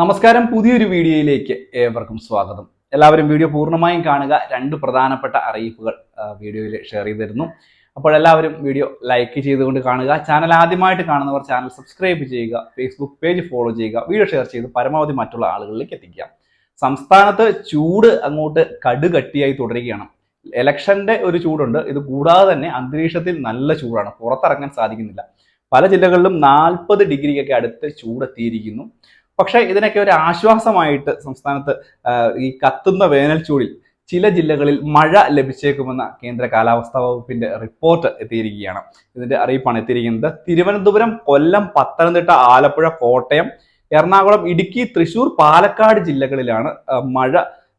നമസ്കാരം പുതിയൊരു വീഡിയോയിലേക്ക് ഏവർക്കും സ്വാഗതം. എല്ലാവരും വീഡിയോ പൂർണമായും കാണുക. രണ്ട് പ്രധാനപ്പെട്ട അറിയിപ്പുകൾ വീഡിയോയിൽ ഷെയർ ചെയ്തിരുന്നു അപ്പോൾ എല്ലാവരും വീഡിയോ ലൈക്ക് ചെയ്തുകൊണ്ട് കാണുക. ചാനൽ ആദ്യമായിട്ട് കാണുന്നവർ ചാനൽ സബ്സ്ക്രൈബ് ചെയ്യുക ഫേസ്ബുക്ക് പേജ് ഫോളോ ചെയ്യുക വീഡിയോ ഷെയർ ചെയ്ത് പരമാവധി മറ്റുള്ള ആളുകളിലേക്ക് എത്തിക്കുക. സംസ്ഥാനത്ത് ചൂട് അങ്ങോട്ട് കടുകട്ടിയായി തുടരുകയാണ്. ഇലക്ഷന്റെ ഒരു ചൂടുണ്ട്. ഇത് കൂടാതെ തന്നെ അന്തരീക്ഷത്തിൽ നല്ല ചൂടാണ്. പുറത്തിറങ്ങാൻ സാധിക്കുന്നില്ല. പല ജില്ലകളിലും നാൽപ്പത് ഡിഗ്രിക്കൊക്കെ അടുത്ത് ചൂടെത്തിയിരിക്കുന്നു. പക്ഷേ ഇതിനൊക്കെ ഒരു ആശ്വാസമായിട്ട് സംസ്ഥാനത്ത് ഈ കത്തുന്ന വേനൽ ചൂടിൽ ചില ജില്ലകളിൽ മഴ ലഭിച്ചേക്കുമെന്ന കേന്ദ്ര കാലാവസ്ഥാ വകുപ്പിന്റെ റിപ്പോർട്ട് എത്തിയിരിക്കുകയാണ്. ഇതിന്റെ അറിയിപ്പാണ് എത്തിയിരിക്കുന്നത്. തിരുവനന്തപുരം കൊല്ലം പത്തനംതിട്ട ആലപ്പുഴ കോട്ടയം എറണാകുളം ഇടുക്കി തൃശൂർ പാലക്കാട് ജില്ലകളിലാണ് മഴ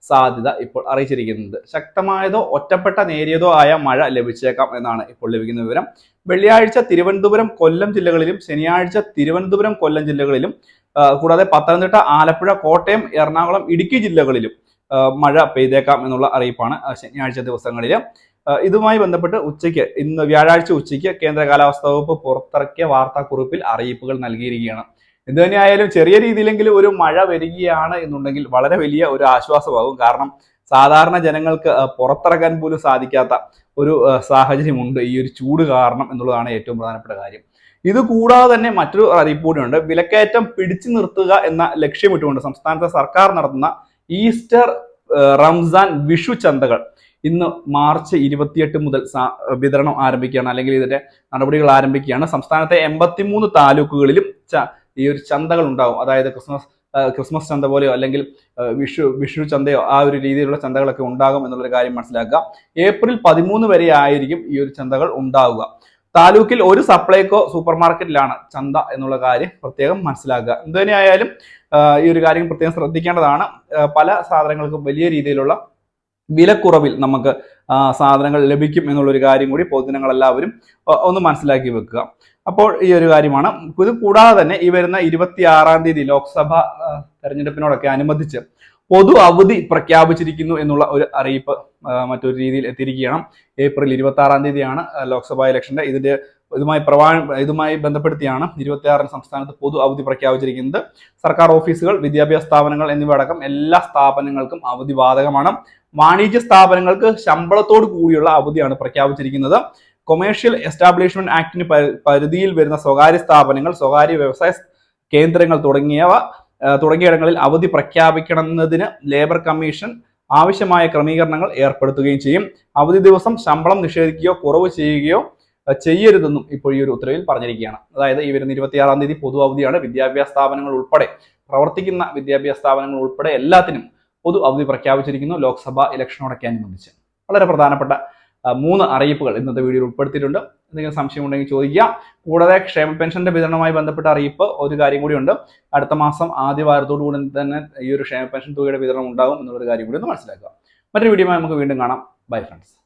സാധ്യത ഇപ്പോൾ അറിയിച്ചിരിക്കുന്നത്. ശക്തമായതോ ഒറ്റപ്പെട്ട നേരിയതോ ആയ മഴ ലഭിച്ചേക്കാം എന്നാണ് ഇപ്പോൾ ലഭിക്കുന്ന വിവരം. വെള്ളിയാഴ്ച തിരുവനന്തപുരം കൊല്ലം ജില്ലകളിലും ശനിയാഴ്ച തിരുവനന്തപുരം കൊല്ലം ജില്ലകളിലും കൂടാതെ പത്തനംതിട്ട ആലപ്പുഴ കോട്ടയം എറണാകുളം ഇടുക്കി ജില്ലകളിലും മഴ പെയ്തേക്കാം എന്നുള്ള അറിയിപ്പാണ് ശനിയാഴ്ച ദിവസങ്ങളിൽ ഇതുമായി ബന്ധപ്പെട്ട് ഉച്ചയ്ക്ക് ഇന്ന് വ്യാഴാഴ്ച ഉച്ചയ്ക്ക് കേന്ദ്ര കാലാവസ്ഥാ വകുപ്പ് പുറത്തിറക്കിയ വാർത്താക്കുറിപ്പിൽ അറിയിപ്പുകൾ നൽകിയിരിക്കുകയാണ്. എന്ത് തന്നെയായാലും ചെറിയ രീതിയിലെങ്കിലും ഒരു മഴ വരികയാണ് എന്നുണ്ടെങ്കിൽ വളരെ വലിയ ഒരു ആശ്വാസമാകും. കാരണം സാധാരണ ജനങ്ങൾക്ക് പുറത്തിറങ്ങാൻ പോലും സാധിക്കാത്ത ഒരു സാഹചര്യമുണ്ട് ഈ ഒരു ചൂട് കാരണം എന്നുള്ളതാണ് ഏറ്റവും പ്രധാനപ്പെട്ട കാര്യം. ഇത് കൂടാതെ തന്നെ മറ്റൊരു റിപ്പോർട്ടുണ്ട് വിലക്കയറ്റം പിടിച്ചു നിർത്തുക എന്ന ലക്ഷ്യമിട്ടുകൊണ്ട് സംസ്ഥാനത്തെ സർക്കാർ നടത്തുന്ന ഈസ്റ്റർ റംസാൻ വിഷു ചന്തകൾ ഇന്ന് മാർച്ച് ഇരുപത്തിയെട്ട് മുതൽ വിതരണം ആരംഭിക്കുകയാണ്. അല്ലെങ്കിൽ ഇതിന്റെ നടപടികൾ ആരംഭിക്കുകയാണ്. സംസ്ഥാനത്തെ എൺപത്തിമൂന്ന് താലൂക്കുകളിലും ഈ ഒരു ചന്തകൾ ഉണ്ടാവും. അതായത് ക്രിസ്മസ് ക്രിസ്മസ് ചന്ത പോലെയോ അല്ലെങ്കിൽ വിഷു വിഷു ചന്തയോ ആ ഒരു രീതിയിലുള്ള ചന്തകളൊക്കെ ഉണ്ടാകും എന്നുള്ളൊരു കാര്യം മനസ്സിലാക്കുക. ഏപ്രിൽ പതിമൂന്ന് വരെ ആയിരിക്കും ഈ ഒരു ചന്തകൾ ഉണ്ടാവുക. താലൂക്കിൽ ഒരു സപ്ലൈകോ സൂപ്പർ മാർക്കറ്റിലാണ് ചന്ത എന്നുള്ള കാര്യം പ്രത്യേകം മനസ്സിലാക്കുക. എന്തുതന്നെയായാലും ഈ ഒരു കാര്യം പ്രത്യേകം ശ്രദ്ധിക്കേണ്ടതാണ്. പല സാധനങ്ങൾക്കും വലിയ രീതിയിലുള്ള വിലക്കുറവിൽ നമുക്ക് സാധനങ്ങൾ ലഭിക്കും എന്നുള്ളൊരു കാര്യം കൂടി പൊതുജനങ്ങളെല്ലാവരും ഒന്ന് മനസ്സിലാക്കി വെക്കുക. അപ്പോൾ ഈ ഒരു കാര്യമാണ്. ഇത് കൂടാതെ തന്നെ ഈ വരുന്ന ഇരുപത്തി ആറാം തീയതി ലോക്സഭ തെരഞ്ഞെടുപ്പിനോടൊക്കെ അനുബന്ധിച്ച് പൊതു അവധി പ്രഖ്യാപിച്ചിരിക്കുന്നു എന്നുള്ള ഒരു അറിയിപ്പ് മറ്റൊരു രീതിയിൽ എത്തിയിരിക്കുകയാണ്. ഏപ്രിൽ ഇരുപത്തി ആറാം തീയതിയാണ് ലോക്സഭാ ഇലക്ഷന്റെ ഇതിന്റെ ഇതുമായി പ്രവാ ഇതുമായി ബന്ധപ്പെടുത്തിയാണ് ഇരുപത്തിയാറിന് സംസ്ഥാനത്ത് പൊതു അവധി പ്രഖ്യാപിച്ചിരിക്കുന്നത്. സർക്കാർ ഓഫീസുകൾ വിദ്യാഭ്യാസ സ്ഥാപനങ്ങൾ എന്നിവ അടക്കം എല്ലാ സ്ഥാപനങ്ങൾക്കും അവധി ബാധകമാണ് വാണിജ്യ സ്ഥാപനങ്ങൾക്ക് ശമ്പളത്തോട് കൂടിയുള്ള അവധിയാണ് പ്രഖ്യാപിച്ചിരിക്കുന്നത്. കൊമേഴ്ഷ്യൽ എസ്റ്റാബ്ലിഷ്മെന്റ് ആക്ടിന് പരിധിയിൽ വരുന്ന സ്വകാര്യ സ്ഥാപനങ്ങൾ സ്വകാര്യ വ്യവസായ കേന്ദ്രങ്ങൾ തുടങ്ങിയവ തുടങ്ങിയിടങ്ങളിൽ അവധി പ്രഖ്യാപിക്കണമെന്നതിന് ലേബർ കമ്മീഷൻ ആവശ്യമായ ക്രമീകരണങ്ങൾ ഏർപ്പെടുത്തുകയും ചെയ്യും. അവധി ദിവസം ശമ്പളം നിഷേധിക്കുകയോ കുറവ് ചെയ്യുകയോ ചെയ്യരുതെന്നും ഇപ്പോൾ ഈ ഒരു ഉത്തരവിൽ പറഞ്ഞിരിക്കുകയാണ്. അതായത് ഈ വരുന്ന ഇരുപത്തിയാറാം തീയതി പൊതു അവധിയാണ് വിദ്യാഭ്യാസ സ്ഥാപനങ്ങൾ ഉൾപ്പെടെ പ്രവർത്തിക്കുന്ന വിദ്യാഭ്യാസ സ്ഥാപനങ്ങൾ ഉൾപ്പെടെ എല്ലാത്തിനും പൊതു അവധി പ്രഖ്യാപിച്ചിരിക്കുന്നു. ലോക്സഭാ ഇലക്ഷനോടൊക്കെ അനുബന്ധിച്ച്. വളരെ പ്രധാനപ്പെട്ട മൂന്ന് അറിയിപ്പുകൾ ഇന്നത്തെ വീഡിയോയിൽ ഉൾപ്പെടുത്തിയിട്ടുണ്ട്. എന്തെങ്കിലും സംശയം ഉണ്ടെങ്കിൽ ചോദിക്കുക കൂടാതെ ക്ഷേമ പെൻഷന്റെ വിതരണവുമായി ബന്ധപ്പെട്ട അറിയിപ്പ് ഒരു കാര്യം കൂടിയുണ്ട്. അടുത്ത മാസം ആദ്യ വാരത്തോടു കൂടി തന്നെ ഈ ഒരു ക്ഷേമ പെൻഷൻ തുകയുടെ വിതരണം ഉണ്ടാകും എന്നുള്ളൊരു കാര്യം കൂടി ഒന്ന് മനസ്സിലാക്കുക. മറ്റൊരു വീഡിയോ നമുക്ക് വീണ്ടും കാണാം. Bye friends